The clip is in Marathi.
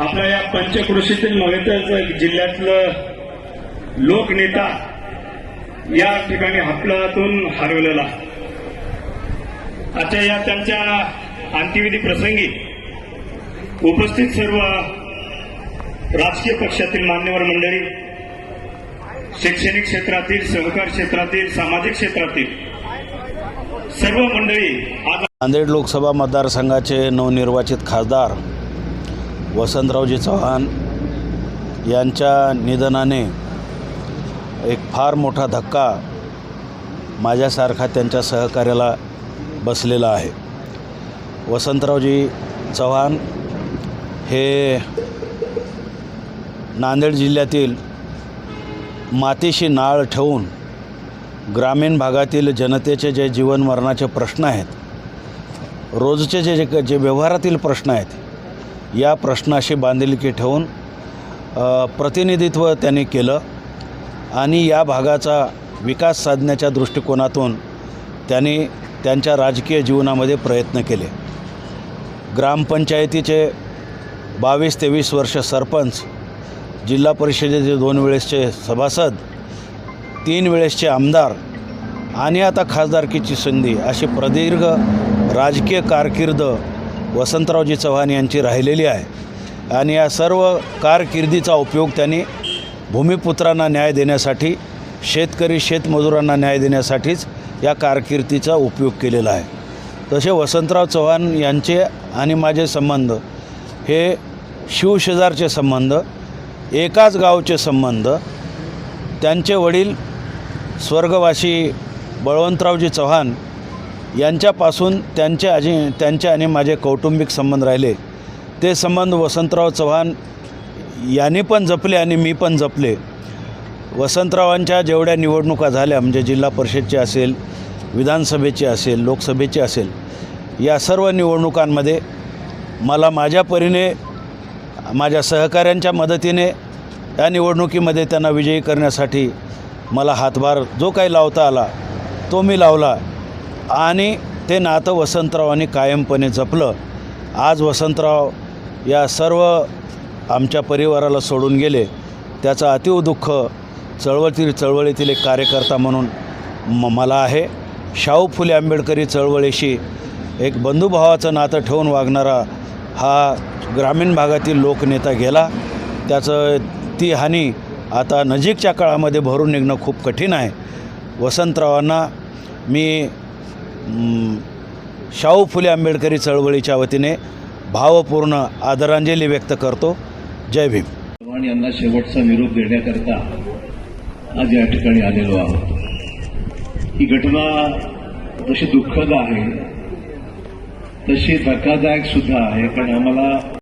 आपल्या या पंचकृषीतील नव्हे तर जिल्ह्यातलं लोकनेता या ठिकाणी हपलातून हरवलेला. आजच्या या त्यांच्या अंत्यविधी प्रसंगी उपस्थित सर्व राजकीय पक्षातील मान्यवर मंडळी शैक्षणिक क्षेत्रातील सहकार क्षेत्रातील सामाजिक क्षेत्रातील सर्व मंडळी आज नांदेड लोकसभा मतदारसंघाचे नवनिर्वाचित खासदार वसंतरावजी चव्हाण यांच्या निधनाने एक फार मोठा धक्का माझ्यासारखा त्यांच्या सहकार्याला बसलेला आहे. वसंतरावजी चव्हाण हे नांदेड जिल्ह्यातील मातीशी नाळ ठेवून ग्रामीण भागातील जनतेचे जे जीवनमरणाचे प्रश्न आहेत रोजचे जे जे जे व्यवहारातील प्रश्न आहेत या प्रश्नाशी बांधिलकी ठेवून प्रतिनिधित्व त्यांनी केलं आणि या भागाचा विकास साधण्याच्या दृष्टिकोनातून त्यांनी त्यांच्या राजकीय जीवनामध्ये प्रयत्न केले. ग्रामपंचायतीचे बावीस तेवीस वर्ष सरपंच जिल्हा परिषदेचे दोन वेळेसचे सभासद तीन वेळेसचे आमदार आणि आता खासदारकीची संधी अशी प्रदीर्घ राजकीय कारकीर्द वसंतरावजी चव्हाण यांची राहिलेली आहे. आणि या सर्व कारकिर्दीचा उपयोग त्यांनी भूमिपुत्रांना न्याय देण्यासाठी शेतकरी शेतमजुरांना न्याय देण्यासाठीच या कारकिर्दीचा उपयोग केलेला आहे. तसे वसंतराव चव्हाण यांचे आणि माझे संबंध हे शिवशेजारचे संबंध एकाच गावचे संबंध त्यांचे वडील स्वर्गवासी बळवंतरावजी चव्हाण यांच्यापासून त्यांचे आजी त्यांचे आणि माझे कौटुंबिक संबंध राहिले. ते संबंध वसंतराव चव्हाण यांनी पण जपले आणि मी पण जपले. वसंतरावांच्या जेवढ्या निवडणुका झाल्या म्हणजे जिल्हा परिषदची असेल विधानसभेची असेल लोकसभेची असेल या सर्व निवडणुकांमध्ये मला माझ्या परीने माझ्या सहकाऱ्यांच्या मदतीने या निवडणुकीमध्ये त्यांना विजयी करण्यासाठी मला हातभार जो काही लावता आला तो मी लावला. आणि ते नातं वसंतरावांनी कायमपणे जपलं. आज वसंतराव या सर्व आमच्या परिवाराला सोडून गेले. त्याचं अतिव दुःख चळवळीतील चळवळीतील एक कार्यकर्ता म्हणून म मला आहे. शाहू फुले आंबेडकरी चळवळीशी एक बंधुभावाचं नातं ठेवून वागणारा हा ग्रामीण भागातील लोकनेता गेला. त्याचं ती हानी आता नजीकच्या काळामध्ये भरून निघणं खूप कठीण आहे. वसंतरावांना मी शाहू फुले आंबेडकरी चळवळीच्या वतीने भावपूर्ण आदरांजली व्यक्त करतो. जय भीम. चव्हाण यांना शेवटचा निरोप देण्याकरता आज या ठिकाणी आलेलो आहोत. ही घटना जशी दुःखद आहे तशी धक्कादायक सुद्धा आहे कारण आम्हाला